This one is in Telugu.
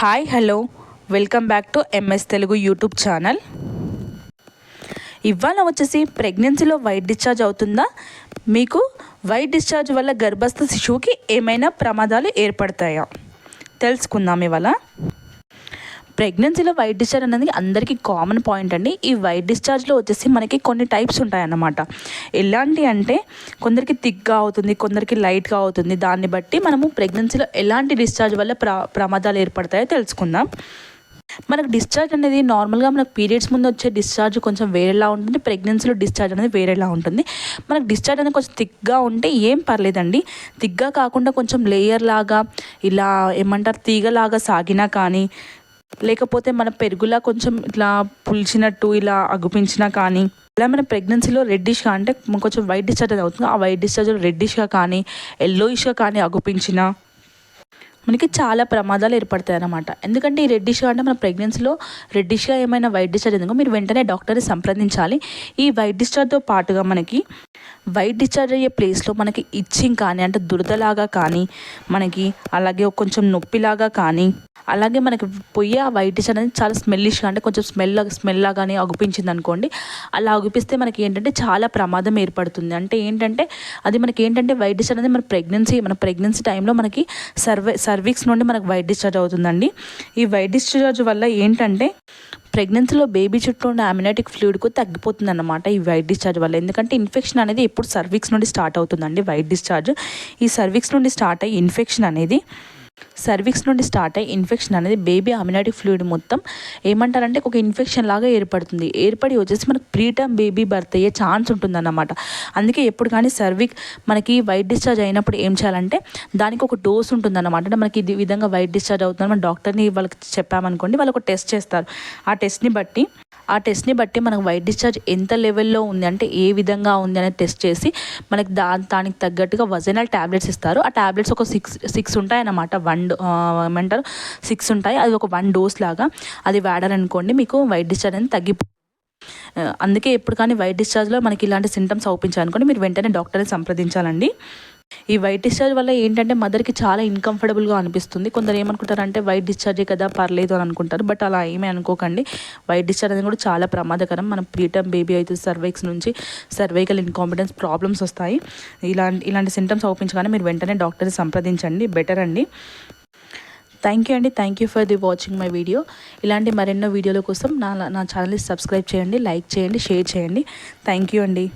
Hi hello welcome back to MS Telugu YouTube channel ఇవాళ వచ్చేసి ప్రెగ్నెన్సీలో వైట్ డిశ్చార్జ్ అవుతుందా? మీకు వైట్ డిశ్చార్జ్ వల్ల గర్భస్థ శిశువుకి ఏమైనా ప్రమాదాలు ఏర్పడతాయా? తెలుసుకుందాం ఇవాళ. ప్రెగ్నెన్సీలో వైట్ డిశ్చార్జ్ అనేది అందరికీ కామన్ పాయింట్ అండి. ఈ వైట్ డిశ్చార్జ్లో వచ్చేసి మనకి కొన్ని టైప్స్ ఉంటాయన్నమాట. ఎలాంటి అంటే కొందరికి థిక్గా అవుతుంది కొందరికి లైట్గా అవుతుంది. దాన్ని బట్టి మనము ప్రెగ్నెన్సీలో ఎలాంటి డిశ్చార్జ్ వల్ల ప్ర ప్రమాదాలు ఏర్పడతాయో తెలుసుకుందాం. మనకు డిశ్చార్జ్ అనేది నార్మల్గా మనకు పీరియడ్స్ ముందు వచ్చే డిశ్చార్జ్ కొంచెం వేరేలా ఉంటుంది. ప్రెగ్నెన్సీలో డిశ్చార్జ్ అనేది వేరేలా ఉంటుంది. మనకు డిశ్చార్జ్ అనేది కొంచెం థిక్గా ఉంటే ఏం పర్లేదండి. థిక్గా కాకుండా కొంచెం లేయర్ లాగా ఇలా ఏమంటారు తీగలాగా సాగినా కానీ లేకపోతే మన పెరుగులా కొంచెం ఇట్లా పులిచినట్టు ఇలా అగుపించినా కానీ ఇలా మన ప్రెగ్నెన్సీలో రెడ్డిష్గా అంటే కొంచెం వైట్ డిశ్చార్జ్ అవుతుంది. ఆ వైట్ డిశ్చార్జ్ రెడ్డిష్గా కానీ ఎల్లోయిష్గా కానీ అగుపించినా మనకి చాలా ప్రమాదాలు ఏర్పడతాయి అన్నమాట ఎందుకంటే ఈ రెడ్డిష్గా అంటే మన ప్రెగ్నెన్సీలో రెడ్డిష్గా ఏమైనా వైట్ డిశ్చార్జ్ ఎందుకు మీరు వెంటనే డాక్టర్ని సంప్రదించాలి. ఈ వైట్ డిశ్చార్జ్తో పాటుగా మనకి వైట్ డిశ్చార్జ్ అయ్యే ప్లేస్లో మనకి ఇచ్చింగ్ కానీ అంటే దురదలాగా కానీ మనకి అలాగే కొంచెం నొప్పిలాగా కానీ అలాగే మనకి పొయ్యి ఆ వైటిష్ అనేది చాలా స్మెల్లిష్గా అంటే కొంచెం స్మెల్ స్మెల్ లాగానే అగుపించింది అనుకోండి. అలా అగుపిస్తే మనకి ఏంటంటే చాలా ప్రమాదం ఏర్పడుతుంది. అంటే ఏంటంటే అది మనకి ఏంటంటే వైట్ డిష్ అనేది మన ప్రెగ్నెన్సీ మన ప్రెగ్నెన్సీ టైంలో మనకి సర్వే సర్వీక్స్ నుండి మనకు వైట్ డిశ్చార్జ్ అవుతుందండి. ఈ వైట్ డిశ్చార్జ్ వల్ల ఏంటంటే ప్రెగ్నెన్సీలో బేబీ చుట్టూ ఉన్న అమ్యూనటిక్ ఫ్లూయిడ్కు తగ్గిపోతుంది అనమాట ఈ వైట్ డిశ్చార్జ్ వల్ల. ఎందుకంటే ఇన్ఫెక్షన్ అనేది ఎప్పుడు సర్వీక్స్ నుండి స్టార్ట్ అవుతుందండి వైట్ డిశ్చార్జ్ ఈ సర్వీక్స్ నుండి స్టార్ట్ అయ్యి ఇన్ఫెక్షన్ అనేది సర్వీక్స్ నుండి స్టార్ట్ అయ్యి ఇన్ఫెక్షన్ అనేది బేబీ అమినాటిక్ ఫ్లూయిడ్ మొత్తం ఏమంటారంటే ఒక ఇన్ఫెక్షన్ లాగా ఏర్పడుతుంది. ఏర్పడి వచ్చేసి మనకు ప్రీటర్మ్ బేబీ బర్త్ అయ్యే ఛాన్స్ ఉంటుందన్నమాట. అందుకే ఎప్పుడు కానీ సర్విక్ మనకి వైట్ డిశ్చార్జ్ అయినప్పుడు ఏం చేయాలంటే దానికి ఒక డోస్ ఉంటుందన్నమాట. అంటే మనకి ఇది విధంగా వైట్ డిశ్చార్జ్ అవుతుంది మన డాక్టర్ని వాళ్ళకి చెప్పామనుకోండి వాళ్ళు ఒక టెస్ట్ చేస్తారు. ఆ టెస్ట్ని బట్టి ఆ టెస్ట్ని బట్టి మనకు వైట్ డిశ్చార్జ్ ఎంత లెవెల్లో ఉంది అంటే ఏ విధంగా ఉంది అనేది టెస్ట్ చేసి మనకి దా దానికి తగ్గట్టుగా వజనల్ ట్యాబ్లెట్స్ ఇస్తారు. ఆ ట్యాబ్లెట్స్ ఒక సిక్స్ సిక్స్ ఉంటాయి అన్నమాట వన్ ఏమంటారు? సిక్స్ ఉంటాయి. అది ఒక వన్ డోస్ లాగా అది వాడారనుకోండి మీకు వైట్ డిశ్చార్జ్ అనేది తగ్గిపో అందుకే ఎప్పుడు కానీ వైట్ డిశ్చార్జ్లో మనకి ఇలాంటి సింటమ్స్ అవుపించాలనుకోండి మీరు వెంటనే డాక్టర్ని సంప్రదించాలండి. ఈ వైట్ డిశ్చార్జ్ వల్ల ఏంటంటే మదర్కి చాలా ఇన్కంఫర్టబుల్గా అనిపిస్తుంది. కొందరు ఏమనుకుంటారంటే వైట్ డిశ్చార్జే కదా పర్లేదు అని అనుకుంటారు. బట్ అలా ఏమీ అనుకోకండి. వైట్ డిశ్చార్జ్ అనేది కూడా చాలా ప్రమాదకరం. మన ప్రీటర్మ్ బేబీ అయితే సర్వైక్స్ నుంచి సర్వైకల్ ఇన్కాంపిటెన్స్ ప్రాబ్లమ్స్ వస్తాయి. ఇలాంటి ఇలాంటి సింటమ్స్ అవుపించగానే మీరు వెంటనే డాక్టర్ని సంప్రదించండి. బెటర్ అండి. థ్యాంక్ యూ అండి. Thank you for the watching my video. ఇలాంటి మరెన్నో వీడియోల కోసం నా నా ఛానల్ని సబ్స్క్రైబ్ చేయండి లైక్ చేయండి షేర్ చేయండి. థ్యాంక్ యూ అండి.